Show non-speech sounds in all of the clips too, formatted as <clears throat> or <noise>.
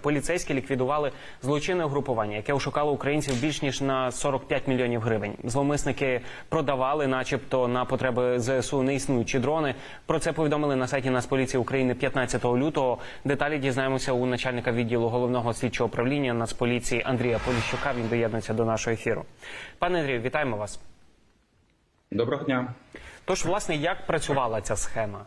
Поліцейські ліквідували злочинне угрупування, яке ошукало українців більш ніж на 45 мільйонів гривень. Зловмисники продавали, начебто, на потреби ЗСУ неіснуючі дрони. Про це повідомили на сайті Нацполіції України 15 лютого. Деталі дізнаємося у начальника відділу головного слідчого управління Нацполіції Андрія Поліщука. Він доєднується до нашого ефіру. Пане Андрію, вітаємо вас. Доброго дня. Тож, власне, як працювала ця схема?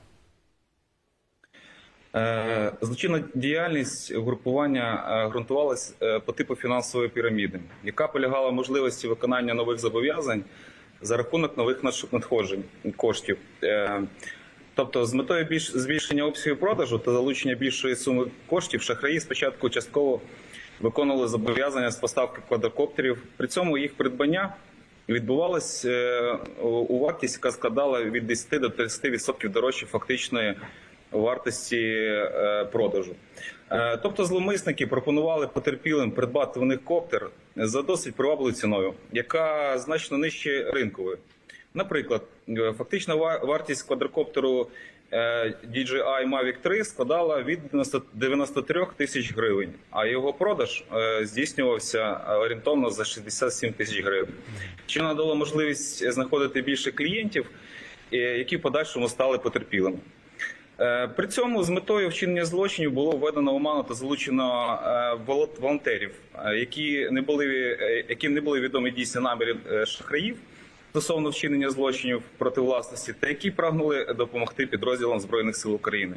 Е, Злочинна діяльність групування е, ґрунтувалась е, по типу фінансової піраміди, яка полягала в можливості виконання нових зобов'язань за рахунок нових надходжень коштів. Тобто, з метою більш збільшення обсягів продажу та залучення більшої суми коштів, шахраї спочатку частково виконували зобов'язання з поставки квадрокоптерів. При цьому їх придбання відбувалось у вартість, яка складала від 10 до 30% дорожче фактичної вартості е, продажу. Е, Тобто зловмисники пропонували потерпілим придбати в них коптер за досить привабливою ціною, яка значно нижче ринкової. Наприклад, е, фактична ва- вартість квадрокоптеру DJI Mavic 3 складала від 93 тисяч гривень, а його продаж здійснювався орієнтовно за 67 тисяч гривень, що надало можливість знаходити більше клієнтів, які в подальшому стали потерпілими. Е, При цьому з метою вчинення злочинів було введено оману та залучено е, волонтерів, е, які не були які не були відомі дійсні наміри шахраїв стосовно вчинення злочинів проти власності, та які прагнули допомогти підрозділам збройних сил України.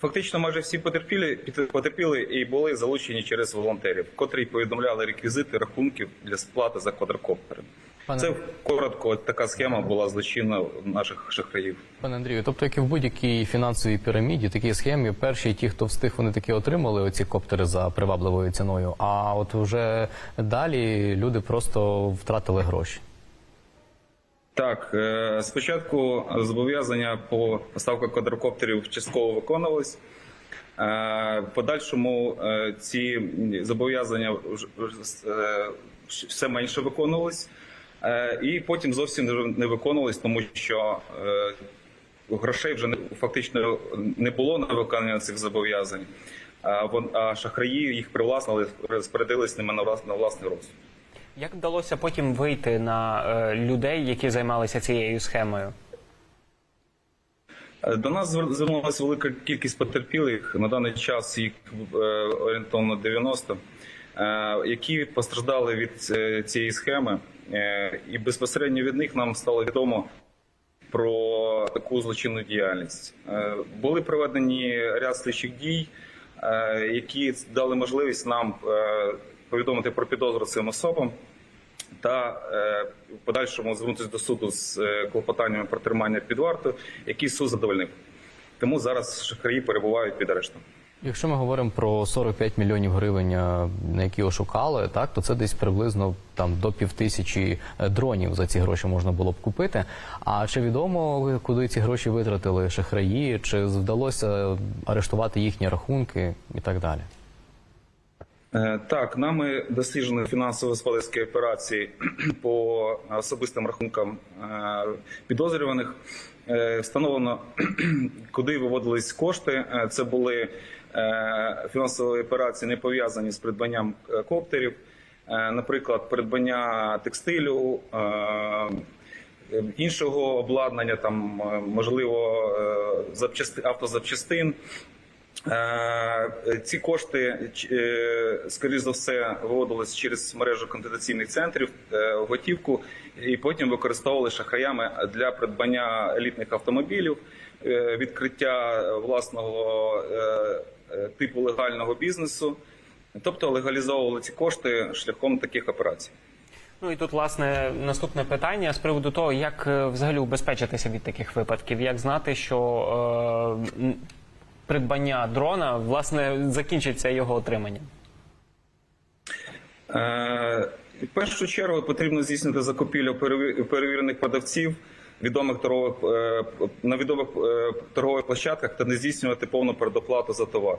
Фактично, майже всі потерпілі під- потерпіли і були залучені через волонтерів, котрі повідомляли реквізити рахунків для сплати за квадрокоптери. Пане- Це коротко така схема була злочинна наших шахраїв. Пане Андрію, тобто, як і в будь-якій фінансовій піраміді, такій схемі, перші ті, хто встиг, вони таки отримали оці коптери за привабливою ціною. А от вже далі люди просто втратили гроші. Так, е, спочатку зобов'язання по поставку квадрокоптерів частково виконувались. Е, В подальшому е, ці зобов'язання е, все менше виконувались, Е, і потім зовсім не- виконувались, тому що е, грошей вже фактично не було на виконання цих зобов'язань. А шахраї їх привласнили, розпорядились ними на власний розсуд. Як вдалося потім вийти на е, людей, які займалися цією схемою? Е, До нас звернулася велика кількість потерпілих. На даний час їх е, орієнтовно 90, е, які постраждали від е, цієї схеми. Е, І безпосередньо від них нам стало відомо про таку злочинну діяльність. Е, Були проведені ряд слідчих дій, які дали можливість нам повідомити про підозру цим особам та е, в подальшому звернутися до суду з е, клопотаннями про тримання під вартою, які суд задовольнив. Тому зараз шахраї перебувають під арештом. Якщо ми говоримо про 45 мільйонів гривень, е, на які ошукали, так то це десь приблизно там до півтисячі дронів за ці гроші можна було б купити. А чи відомо, куди ці гроші витратили шахраї? Чи вдалося арештувати їхні рахунки і так далі? Е, Так, нами досліджені фінансово-господарські операції <clears throat> по особистим рахункам е, підозрюваних. Е, Встановлено, <clears throat> куди виводились кошти. Це були фінансові операції, не пов'язані з придбанням коптерів, наприклад, придбання текстилю. Іншого обладнання, там можливо запчасти- автозапчастин, Ці кошти, е, скоріш за все, виводились через мережу контентаційних центрів е, готівку і потім використовували шахраями для придбання елітних автомобілів, е, відкриття власного е, е, типу легального бізнесу, тобто легалізовували ці кошти шляхом таких операцій. Ну і тут власне наступне питання з приводу того, як е, взагалі убезпечитися від таких випадків, як знати, що е, придбання дрона власне закінчиться його отриманням. Е, В першу чергу потрібно здійснити закупівлю переві- перевірених продавців відомих торгових е, на відомих е, торгових площадках та не здійснювати повну передоплату за товар.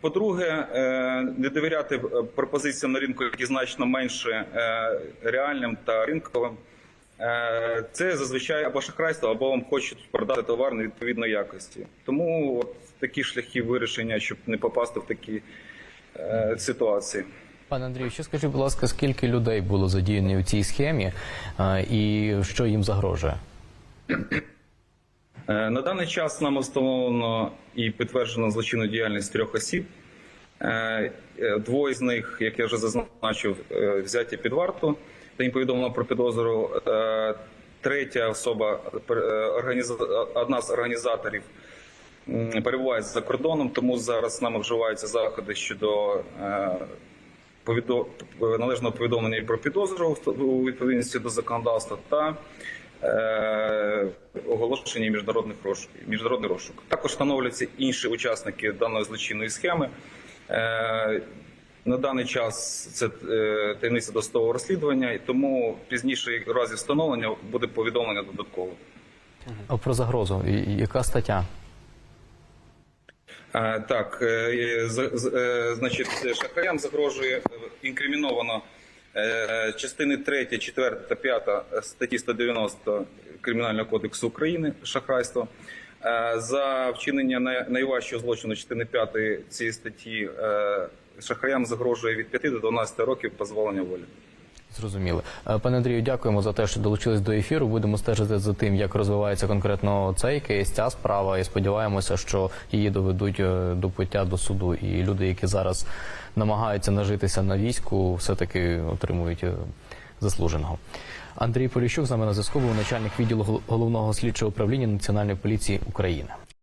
По-друге, не довіряти пропозиціям на ринку, які значно менше реальним та ринковим. Е, Це зазвичай або шахрайство, або вам хочуть продати товар невідповідної якості. Тому от такі шляхи вирішення, щоб не попасти в такі е, ситуації. Пане Андрію, ще скажіть, будь ласка, скільки людей було задіяні у цій схемі е, і що їм загрожує? Е, На даний час нам встановлено і підтверджено злочинну діяльність трьох осіб. Е, Двоє з них, як я вже зазначив, взяті під варту, їм повідомлено про підозру. Е, Третя особа, е, одна з організаторів, перебуває за кордоном, тому зараз нами вживаються заходи щодо е, належного повідомлення про підозру у відповідності до законодавства та оголошення міжнародних розшук, міжнародний розшук. Також встановлюються інші учасники даної злочинної схеми. На даний час це е, таємниця досудового розслідування, і тому пізніше в разі встановлення буде повідомлення додатково. А Про загрозу. Яка стаття? Е, Так, е, значить, шахраям загрожує інкриміновано частини 3, 4 та 5 статті 190 Кримінального кодексу України шахрайство. За вчинення най- найважчого злочину частини 5 цієї статті шахраям загрожує від 5 до 12 років позбавлення волі. Зрозуміло. Е, Пане Андрію, дякуємо за те, що долучились до ефіру. Будемо стежити за тим, як розвивається конкретно цей кейс, ця справа, і сподіваємося, що її доведуть е, до пуття до суду. І люди, які зараз намагаються нажитися на війську, все-таки отримують е, заслуженого. Андрій Поліщук з нами на зв'язку був начальник відділу головного слідчого управління Національної поліції України.